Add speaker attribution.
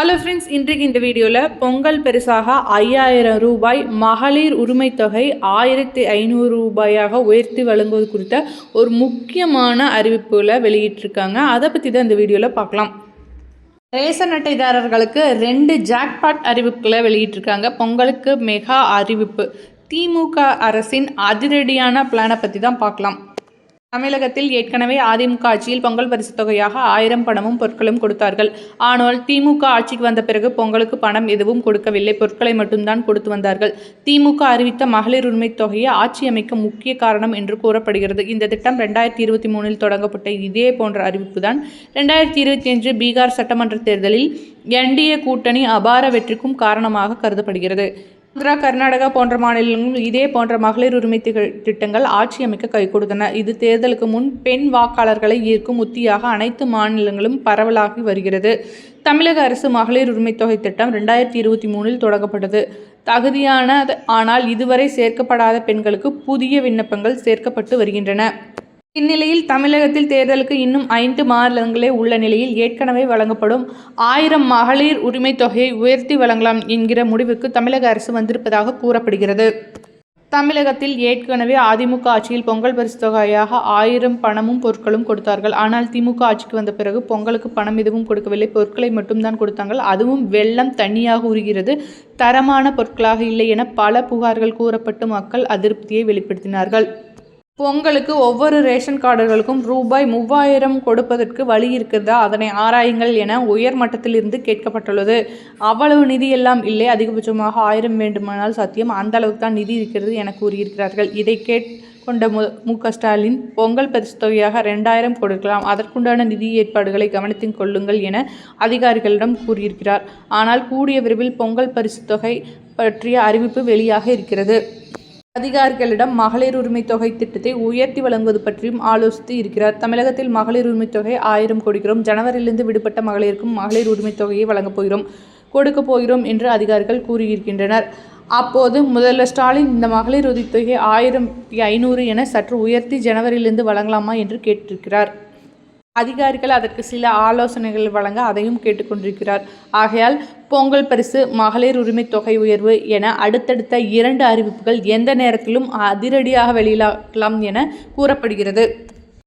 Speaker 1: Hello friends இன்றைக்கு இந்த வீடியோவில் பொங்கல் பெருசாக ஐயாயிரம் ரூபாய் மகளிர் உரிமைத்தொகை ஆயிரத்தி ஐநூறு ரூபாயாக உயர்த்தி வழங்குவது குறித்த ஒரு முக்கியமான அறிவிப்புகளை வெளியிட்டிருக்காங்க. அதை பற்றி தான் இந்த வீடியோவில் பார்க்கலாம் ரேஷன் அட்டைதாரர்களுக்கு ரெண்டு ஜாக்பாட் அறிவிப்புகளை வெளியிட்டிருக்காங்க. பொங்கலுக்கு மெகா அறிவிப்பு. திமுக அரசின் அதிரடியான பிளானை பற்றி தான் பார்க்கலாம் தமிழகத்தில் ஏற்கனவே அதிமுக ஆட்சியில் பொங்கல் பரிசு தொகையாக ஆயிரம் பணமும் பொருட்களும் கொடுத்தார்கள். ஆனால் திமுக ஆட்சிக்கு வந்த பிறகு பொங்கலுக்கு பணம் எதுவும் கொடுக்கவில்லை. பொருட்களை மட்டும்தான் கொடுத்து வந்தார்கள். திமுக அறிவித்த மகளிர் உரிமை தொகையை ஆட்சி அமைக்க முக்கிய காரணம் என்று கூறப்படுகிறது. இந்த திட்டம் ரெண்டாயிரத்தி இருபத்தி மூணில் தொடங்கப்பட்ட இதே போன்ற அறிவிப்பு தான் ரெண்டாயிரத்தி இருபத்தி அஞ்சு பீகார் சட்டமன்ற தேர்தலில் என்டிஏ கூட்டணி அபார வெற்றிக்கும் காரணமாக கருதப்படுகிறது. ஆந்திரா கர்நாடகா போன்ற மாநிலங்களில் இதே போன்ற மகளிர் உரிமை திட்டங்கள் ஆட்சி அமைக்க கை கொடுத்தன இது தேர்தலுக்கு முன் பெண் வாக்காளர்களை ஈர்க்கும் உத்தியாக அனைத்து மாநிலங்களும் பரவலாகி வருகிறது. தமிழக அரசு மகளிர் உரிமை தொகை திட்டம் ரெண்டாயிரத்தி இருபத்தி மூணில் தொடங்கப்பட்டது. தகுதியான ஆனால் இதுவரை சேர்க்கப்படாத பெண்களுக்கு புதிய விண்ணப்பங்கள் சேர்க்கப்பட்டு வருகின்றன. இந்நிலையில் தமிழகத்தில் தேர்தலுக்கு இன்னும் ஐந்து மாநிலங்களே உள்ள நிலையில் ஏற்கனவே வழங்கப்படும் ஆயிரம் மகளிர் உரிமை தொகையை உயர்த்தி வழங்கலாம் என்கிற முடிவுக்கு தமிழக அரசு வந்திருப்பதாக கூறப்படுகிறது. தமிழகத்தில் ஏற்கனவே அதிமுக ஆட்சியில் பொங்கல் பரிசு தொகையாக ஆயிரம் பணமும் பொருட்களும் கொடுத்தார்கள். ஆனால் திமுக ஆட்சிக்கு வந்த பிறகு பொங்கலுக்கு பணம் எதுவும் கொடுக்கவில்லை. பொருட்களை மட்டும்தான் கொடுத்தாங்கள் அதுவும் வெள்ளம் தண்ணியாக உருகிறது. தரமான பொருட்களாக இல்லை என பல புகார்கள் கூறப்பட்டு மக்கள் அதிருப்தியை வெளிப்படுத்தினார்கள். பொங்கலுக்கு ஒவ்வொரு ரேஷன் கார்டுகளுக்கும் ரூபாய் மூவாயிரம் கொடுப்பதற்கு வழி இருக்கிறதா அதனை ஆராயுங்கள் என உயர் மட்டத்திலிருந்து கேட்கப்பட்டுள்ளது. அவ்வளவு நிதி எல்லாம் இல்லை. அதிகபட்சமாக ஆயிரம் வேண்டுமானால் சத்தியம் அந்த அளவுக்கு தான் நிதி இருக்கிறது என கூறியிருக்கிறார்கள். இதை கேட்கொண்ட மு மு க ஸ்டாலின் பொங்கல் பரிசு தொகையாக ரெண்டாயிரம் கொடுக்கலாம். அதற்குண்டான நிதி ஏற்பாடுகளை கவனத்தில் கொள்ளுங்கள் என அதிகாரிகளிடம் கூறியிருக்கிறார். ஆனால் கூடிய விரைவில் பொங்கல் பரிசு தொகை பற்றிய அறிவிப்பு வெளியாக இருக்கிறது. அதிகாரிகளிடம் மகளிர் உரிமை தொகை திட்டத்தை உயர்த்தி வழங்குவது பற்றியும் ஆலோசித்து இருக்கிறார். தமிழகத்தில் மகளிர் உரிமை தொகை ஆயிரம் கொடுக்கிறோம் ஜனவரியிலிருந்து விடுபட்ட மகளிருக்கும் மகளிர் உரிமை தொகையை வழங்கப் போகிறோம் கொடுக்க போகிறோம் என்று அதிகாரிகள் கூறியிருக்கின்றனர். அப்போது முதல்வர் ஸ்டாலின் இந்த மகளிர் உதவித்தொகை ஆயிரத்தி ஐநூறு என சற்று உயர்த்தி ஜனவரியிலிருந்து வழங்கலாமா என்று கேட்டிருக்கிறார். அதிகாரிகள் அதற்கு சில ஆலோசனைகள் வழங்க அதையும் கேட்டுக்கொண்டிருக்கிறார். ஆகையால் பொங்கல் பரிசு மகளிர் உரிமைத் தொகை உயர்வு என அடுத்தடுத்த இரண்டு அறிவிப்புகள் எந்த நேரத்திலும் அதிரடியாக வெளியிடலாம் என கூறப்படுகிறது.